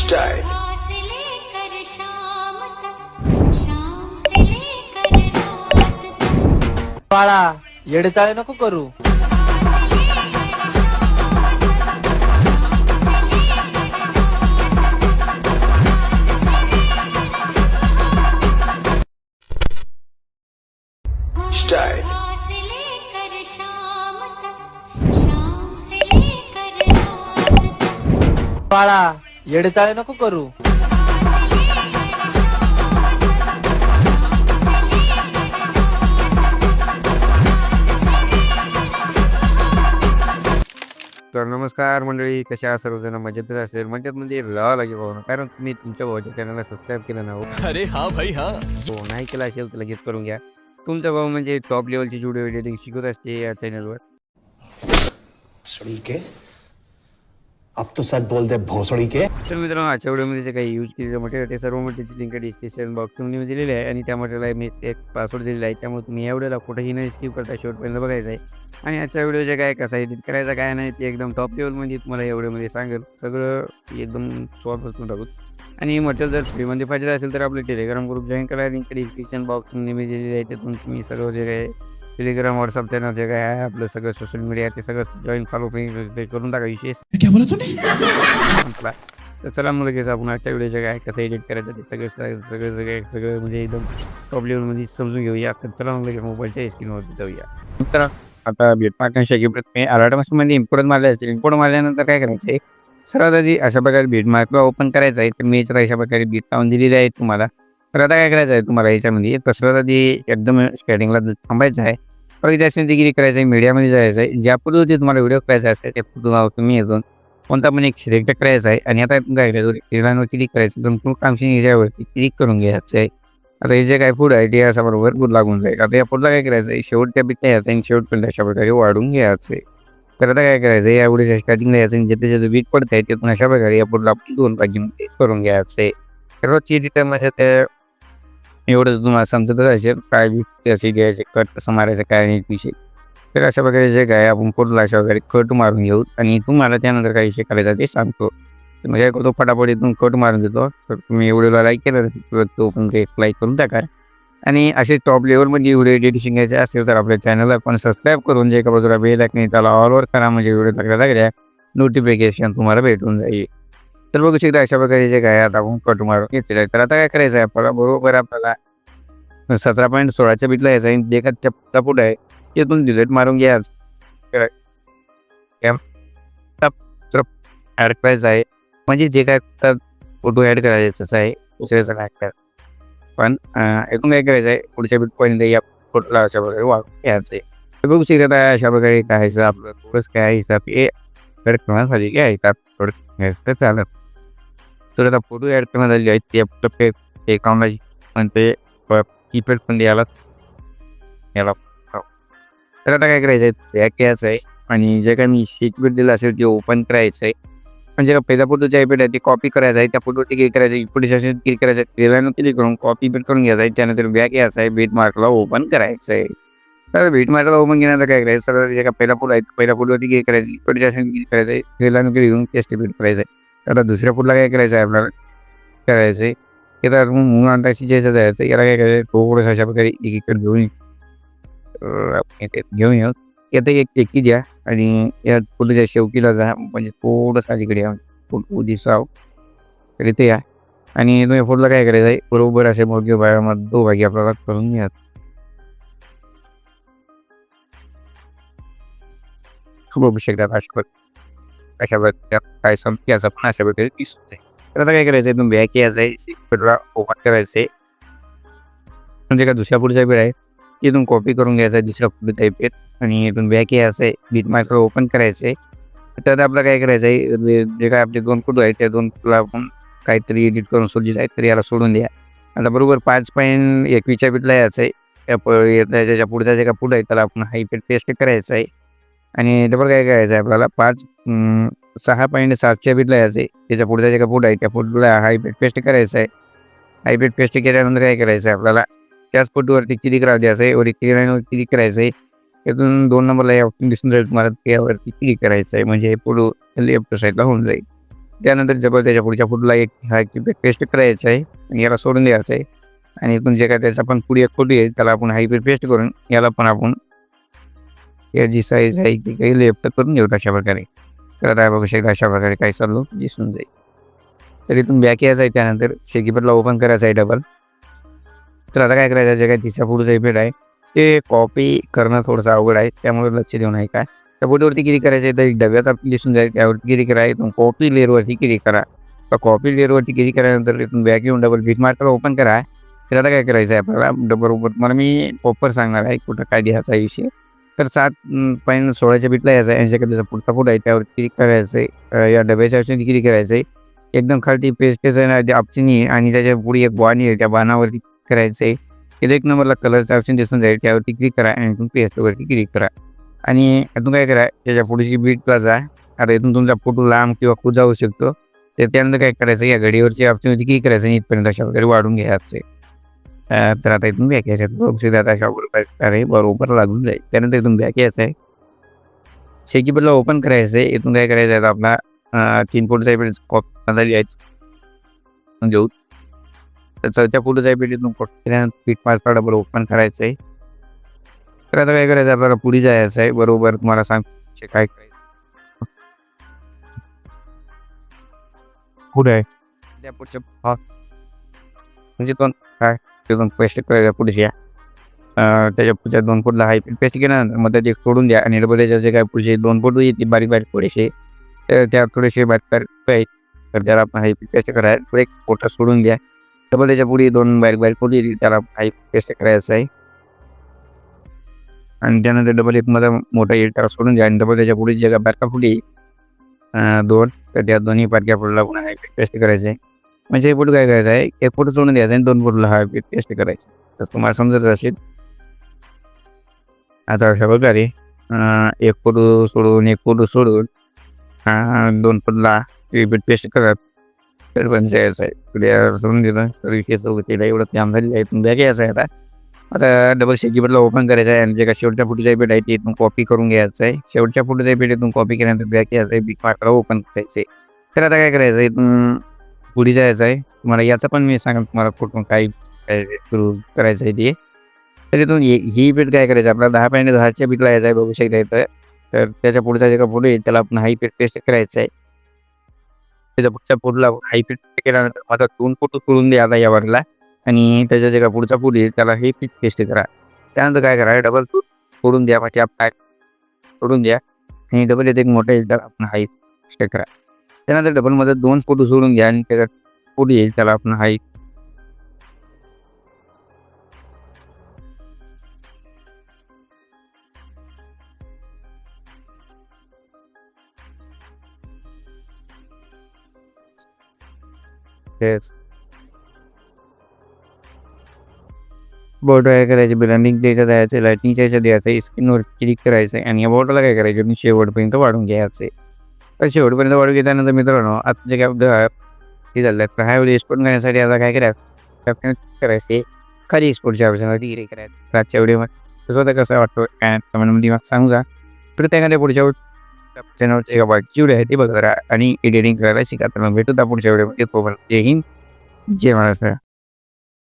Style. వాడా ఎడతాళిన cooker style. వాడా येडताळे नको करू. तर नमस्कार मंडळी कशा आहात सर्वजण? मजेतच असेल? मजेत म्हणजे राहावं लागेल भाऊ. कारण तुम्ही तुमच्या भावाच्या चॅनलला सबस्क्राईब केलं ना हो. अरे हाँ भाई हाँ. हो, नाही केलं असेल तर लगेच करून घ्या. तुमचा भाऊ म्हणजे टॉप लेवलची व्हिडिओ एडिटिंग शिकवत असते या चॅनलवर सड़ी के? अब तो सच बोल दे भोसड़ी के। तर मित्रांनो आजच्या व्हिडिओमध्ये जे काही यूज केलेलं मटेरियल ते सर्व मटेरियलची लिंक डिस्क्रिप्शन बॉक्समध्ये दिलेली आहे. आणि त्या मटेरियलला मी एक पासवर्ड दिलेला आहे. त्यामुळे तुम्ही या व्हिडिओला कुठेही नाही स्किप करता शेवटपर्यंत बघायचं आहे. आणि आजच्या व्हिडिओचे काय कसं एडिट करायचं काय नाही ते एकदम टॉप लेवलमध्ये तुम्हाला या व्हिडिओमध्ये सांगेल. सगळं एकदम स्वापासून टाकू आणि मटेरियल जर फ्रीमध्ये पाहिजे असेल तर आपले टेलिग्राम ग्रुप जॉईन करा. लिंक डिस्क्रिप्शन बॉक्समध्ये मी दिलेली आहे. त्यातून तुम्ही सर्व जे काही टेलिग्राम व्हॉट्सअप चॅनल जे काय आहे. आपलं सगळं सोशल मीडिया ते सगळं जॉईन फॉलो ते करून टाका विशेष. संपला. तर चला मग लगेच आपण आजच्या व्हिडिओच्या काय कसं एडिट करायचं ते सगळं सगळं सगळं सगळं सगळं म्हणजे एकदम टॉप लेवलमध्ये समजून घेऊया. तर चला मग लगेच मोबाईलच्या स्क्रीनवरती जाऊया. तर आता भेटमार्क शक्य मी अलाटमध्ये इम्पोर्ट मारले असतील. इम्पोर्ट मारल्यानंतर काय करायचं आहे सर्वात आधी अशा प्रकारे भेटमार्कला ओपन करायचं आहे. तर मी याच्यात अशा प्रकारे बीट लावून दिलेली आहे तुम्हाला. तर आता काय करायचं आहे तुम्हाला याच्यामध्ये? कसरत आधी एकदम स्टार्टिंगला थांबायचं आहे परत त्याच्यामध्ये डिग्री करायचं आहे मीडियामध्ये जायचं आहे. ज्या पद्धती तुम्हाला व्हिडिओ करायचा असेल त्या पूर्ण तुम्ही येतो कोणता पण एक सिलेक्ट करायचा आहे. आणि आता काय करायचं? किराणावर क्लिक करायचं. दोन पूर्ण कामशी याच्यावरती क्लिक करून घ्यायचं आहे. आता हे जे काय फूड आहे ते असा बरोबर गुड लागून जाईल. आता या फूडला काय करायचं आहे? शेवटच्या बिटला यायचं आणि शेवटपर्यंत अशा प्रकारे वाढून घ्यायचं आहे. तर आता काय करायचं आहे? या व्हिडिओच्या स्टार्टिंगला यायचं आणि जिथे जिथे बीट पडत आहे तिथून अशा प्रकारे या फूडला आपण दोन पाहिजे करून घ्यायचं आहे. रोजची रिटर्न डिटरमध्ये ते एवढं तुम्हाला समजतच असेल काय बी असे घ्यायचे कट कसं मारायचं काय नाही विषय. तर अशा प्रकारे जे काय आपण फूडला अशा प्रकारे कट मारून घेऊ आणि तुम्हाला त्यानंतर काय विषय करायचा ते सांगतो. तर मग काय करतो फटाफट इथून कट मारून देतो. तर तुम्ही व्हिडिओला लाईक केलं तर तो पण ते लाईक करून टाका. आणि असे टॉप लेवलमध्ये व्हिडिओ एडिटिंग घ्यायचे असेल तर आपल्या चॅनलला पण सबस्क्राईब करून जे एका बाजूला बेल नाही त्याला ऑलवर करा. म्हणजे व्हिडिओ टाकल्या लागल्या नोटिफिकेशन तुम्हाला भेटून जाईल. तर बघू शकता अशा प्रकारे जे काय आता आपण कट मारून घेतलेलं आहे. तर आता काय करायचं आहे आपल्याला बरोबर आपल्याला सतरा पॉईंट सोळाच्या बीटला यायचं आहे. जे काय चपचा आहे. तिथून डिलेट मारून घ्याच ॲड करायचं आहे. म्हणजे जे काय फोटो ॲड करायचं आहे दुसऱ्याचं काय करायचं पण इथून काय करायचं आहे पुढच्या बिटपर्यंत या फोटोला अशा प्रकारे वाढून घ्यायचं आहे. तर बघू शकत आहे अशा प्रकारे काय आपलं थोडंच काय हिसाब हे करण्यासाठी काय आहे थोडं घ्यायचं चालत. तर आता फोटो ॲड करण्यात आलेले आहेत ते आपलं पे पे अकाउंटला आणि ते कीपॅड पण द्यायला याला तर आता काय करायचं आहे बॅक घ्यायचं आहे. आणि जे काही मी शीट दिलं असेल ते ओपन करायचं आहे म्हणजे पहिला फोटो जे आहे ते कॉपी करायचं आहे. त्या फोटोवरती क्लिक करायचं आहे. पुढे सेशन क्लिक करायचं आहे. ट्रेलरनं क्लिक करून कॉपी पेट करून घ्यायचं आहे. त्यानंतर बॅक यायचं आहे. बीट मार्कला ओपन करायचं आहे. तर बीट मार्कला ओपन केल्यानंतर काय करायचं? सर जे का पहिला फोटो आहे पहिल्या फोटोवरती क्लिक करायचं पुढे सेशन क्लिक करायचं आहे. ट्रेलरनं क्लिक करून टेस्ट बीट करायचं आहे. आता दुसऱ्या पुढला काय करायचं आहे आपल्याला करायचं आहे हे तर मूळ अंडाशी जे जायचं याला काय करायचं थोडंसं अशा प्रकारे एक एक घेऊन ये. आपण घेऊन येऊ यात एक टेकी द्या आणि या फुलाच्या शेवकीला जा म्हणजे थोडंसं अलीकडे या दिसाव तरी ते या आणि तुम्ही फुलला काय करायचं आहे बरोबर असे मोठे भागामध्ये दो भागी आपल्याला करून घ्या बघू शकतात अशा अशा प्रकारे काय समती असं पण अशा प्रकारे दिसून आहे तर आता काय करायचं आहे तुम्ही बॅक यायचं आहे ओपन करायचं आहे म्हणजे का दुसऱ्या पुढचा पेड आहे इथून कॉपी करून घ्यायचा आहे दुसऱ्या पुढचा पेड आणि इथून बॅक यायचं आहे बीट मार्कर ओपन करायचं आहे तर आपलं काय करायचं आहे जे- काय आपले दोन फोटो आहेत त्या दोन फोटोला आपण काहीतरी एडिट करून सोडलेलं आहे तर याला सोडून द्या. आता बरोबर पाच पॉईंट एकवीसच्या बीटला यायचं आहे त्या ज्याच्या पुढचा जे का पुढं आहे त्याला आपण हाय पेट पेस्ट करायचं आहे आणि डबल काय करायचं आहे आपल्याला? पाच सहा पॉईंट सातच्या बीटला यायचं आहे त्याच्या पुढचा जे का फूड आहे त्या फूडला हायब्रिड पेस्ट करायचं आहे हायब्रिड पेस्ट केल्यानंतर काय करायचं आहे आपल्याला? त्याच फोटोवरती क्लिक राहू द्यायचं आहे वरती क्लिक क्लिक करायचं आहे त्यातून दोन नंबरला या ऑप्शन दिसून जाईल तुम्हाला त्यावरती क्लिक करायचं आहे म्हणजे फोटो लेफ्ट साईडला होऊन जाईल. त्यानंतर जबर त्याच्या पुढच्या फुटला एक हा पेस्ट करायचं आहे आणि याला सोडून द्यायचं आहे आणि इथून जे काय त्याचा पण पुढे एक फोटो आहे त्याला आपण हायब्रिड पेस्ट करून याला पण आपण याची साईज आहे की काही लेफ्ट करून घेऊ अशा प्रकारे तर आता बघू शकता अशा प्रकारे काही चाललो दिसून जाईल. तर इथून बॅक यायचं आहे त्यानंतर शेकीपटला ओपन करायचं आहे डबल तर आता काय करायचं जे काय तिच्या पुढचं इफेक्ट आहे ते कॉपी करणं थोडंसं अवघड आहे. त्यामुळे लक्ष देऊन आहे काय त्या बोटीवरती क्लिक करायचं आहे? तर एक डब्यात दिसून जाईल. त्यावरती क्लिक करा? इथून कॉपी लेअरवरती क्लिक करा? तर कॉपी लेअरवरती क्लिक केल्यानंतर इथून बॅक येऊन डबल बीट मार्कर ओपन करा. तर आता काय करायचं आहे आपल्याला बरोबर मला मी प्रॉपर सांगणार आहे कुठं काय द्यायचा आहे विषय. तर सात पॉईंट सोळाच्या बीटला यायचा ऐंशी यांच्याकडे पुढचा फुट आहे त्यावर क्लिक करायचं आहे. या डब्याच्या ऑप्शन क्लिक करायचं आहे. एकदम खालती पेस्टेचं आहे ऑप्शनी आणि त्याच्या पुढे एक बाण येईल. त्या बाणावरती करायचं आहे. तिथे एक नंबरला कलरचा ऑप्शन दिसून जाईल. त्यावरती क्लिक करा आणि इथून पेस्टवरती क्लिक करा. आणि इथून काय करा त्याच्या पुढची बीटला जा. आता इथून तुमचा फोटो लांब किंवा खूप जाऊ शकतो. तर त्यानंतर काय करायचं या घडीवरची ऑप्शनवरती क्लिक करायचं आणि इथपर्यंत अशा वगैरे वाढून घ्यायचं आहे. तर आता इथून बॅक यायचं आता अशा प्रकारे बरोबर लागून जाईल. त्यानंतर इथून बॅक यायचं आहे. शेकीबलला ओपन करायचं आहे. इथून काय करायचं आहे? आपला तीन फोटोचा इकडे कॉपी यायचं घेऊ. तर चौथ्या फोटोचा इकडे इथून पीठ पाचचा डबल ओपन करायचं आहे. तर आता काय करायचं? आपल्याला पुढे जायचं आहे. बरोबर तुम्हाला सांग काय करायचं. पुढे आहे. त्या पुढच्या म्हणजे दोन काय? ते दोन पेस्ट करायच्या पुढच्या. त्याच्या पुढच्या दोन फुटला हाय पेस्ट केल्यानंतर मग त्याचे सोडून द्या आणि डबल जे काय पुढचे दोन फूट येतील बारीक बारीक थोडेसे तर त्या थोडेसे बारीक बारीक आहेत तर त्याला आपण हाय पेस्ट करायला पुढे एक सोडून द्या. डबल त्याच्या पुढे दोन बारीक बारीक फूट येतील त्याला हाय पेस्ट करायचं आहे. आणि त्यानंतर डबल एक मध्ये मोठा येईल त्याला सोडून द्या. आणि डबल त्याच्या पुढे जे काय बारका फुटी दोन तर त्या दोन्ही बारक्या फुटला पुन्हा हाय पेस्ट करायचं आहे. म्हणजे हे फोटो काय करायचं आहे? एक फोटो सोडून द्यायचा आणि दोन फोटोला हा पेस्ट करायचं. तर तुम्हाला समजत असेल. आता अशा प्रकारे एक फोटो सोडून एक फोटो सोडून हा दोन फोटोला ते पेस्ट करत तर पण जायचं आहे. पुढे सोडून दिलं तर एवढं काम झालेलं आहे. इथून घ्यायचं यायचं आहे आता. आता डबल शेकीबरला ओपन करायचं आहे. आणि जे काय शेवटच्या फोटोचा पेट आहे ते इथून कॉपी करून घ्यायचं आहे. शेवटच्या फोटोचा पेट इथून कॉपी केल्यानंतर बॅक यायचं आहे. बिग मार्कला ओपन करायचं आहे. तर आता काय करायचं आहे? इथून पुढे जायचं आहे. तुम्हाला याचं पण मी सांगा तुम्हाला कुठून काय काय सुरू करायचं आहे ते. तर इथून ही ही बीट काय करायचं? आपल्याला दहा पॉईंट दहाच्या बीटला यायचं आहे बघू शकता इथं. तर त्याच्या पुढचा जे का पुढे येईल त्याला आपण हाय पीठ पेस्ट करायचं आहे. त्याच्या पुढच्या पुढला हाय पीठ केल्यानंतर माझा दोन फोटो करून द्या आता यावरला आणि त्याच्या जे का पुढचा पुढे येईल त्याला हे पीठ पेस्ट करा. त्यानंतर काय करा डबल सोडून द्या म्हणजे पॅक सोडून द्या. आणि डबल येते एक मोठा येईल तर आपण हाय पेस्ट करा. त्यानंतर डबलमध्ये दोन फोटो सोडून घ्या आणि त्याच्यात फोटो येईल त्याला आपण हाईट तेच काय करायचे? ब्रँडिंग द्यायचं द्यायचं लायटिंगच्या याच्यात द्यायचं स्क्रीनवर क्लिक करायचं आणि या बोर्डला काय करायचं? तुम्ही शेवटपर्यंत वाढून घ्यायचं. तर शेवटपर्यंत वाढून घेतल्यानंतर मित्रांनो आता जे काय हे झालं तर ह्या वेळी एक्सपोर्ट करण्यासाठी आता काय करायचं? करायचे? खाली एक्सपोर्टच्या ऑप्शनवरती क्लिक करायचं. आजच्या व्हिडिओमध्ये तसं तर कसं वाटतो काय कमेंटमध्ये मला सांगा प्रत्येकाने पुढच्या चॅनलवर एका बाजूची व्हिडिओ आहे बघत बघा आणि एडिटिंग करायला शिका. तर मग भेटू त्या पुढच्या व्हिडिओमध्ये जय हिंद जय महाराष्ट्र.